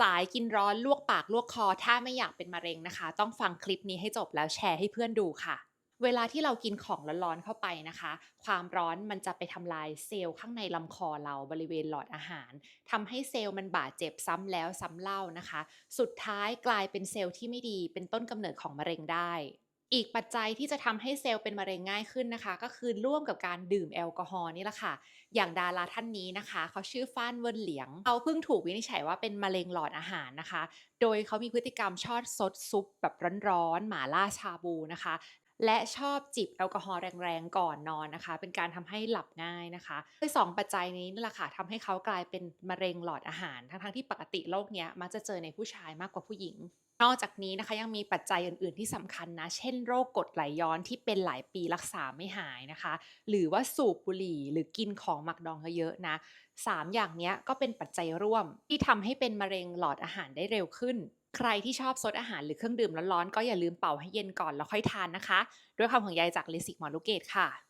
สายกินร้อนลวกปากลวกคอ ถ้าไม่อยากเป็นมะเร็งนะคะ ต้องฟังคลิปนี้ให้จบแล้วแชร์ให้เพื่อนดูค่ะ เวลาที่เรากินของร้อนๆเข้าไปนะคะ ความร้อนมันจะไปทำลายเซลล์ข้างในลำคอเราบริเวณหลอดอาหารทำให้เซลล์มันบาดเจ็บซ้ำแล้วซ้ำเล่านะคะ สุดท้ายกลายเป็นเซลล์ที่ไม่ดีเป็นต้นกำเนิดของมะเร็งได้ อีกปัจจัยที่จะทำให้เซลล์เป็นมะเร็งง่ายขึ้นนะคะ ก็คือร่วมกับการดื่มแอลกอฮอล์นี่แหละค่ะ อย่างดาราท่านนี้นะคะ เขาชื่อฟ้านเวินเหลียง เขาเพิ่งถูกวินิจฉัยว่าเป็นมะเร็งหลอดอาหารนะคะ โดยเขามีพฤติกรรมชอบซดซุปแบบร้อนๆหมาล่าชาบูนะคะ และชอบจิบแอลกอฮอล์แรงๆก่อนนอนนะคะ เป็นการทำให้หลับง่ายนะคะด้วยสองปัจจัยนี้นี่แหละค่ะทำให้เขากลายเป็นมะเร็งหลอดอาหาร ทั้งๆที่ปกติโรคเนี้ยมักจะเจอในผู้ชายมากกว่าผู้หญิง นอกจากนี้นะคะยังมีปัจจัยอื่น ๆที่สำคัญนะ เช่นโรคกรดไหลย้อนที่เป็นหลายปีรักษาไม่หายนะคะ หรือว่าสูบบุหรี่หรือกินของหมักดองเยอะๆนะสามอย่างนี้ก็เป็นปัจจัยร่วมที่ทำให้เป็นมะเร็งหลอดอาหารได้เร็วขึ้น ใครที่ชอบซดอาหารหรือเครื่องดื่มร้อนๆ ก็อย่าลืมเป่าให้เย็นก่อนแล้วค่อยทานนะคะ ด้วยความห่วงใยจากเลสิกหมอลูกเกดค่ะ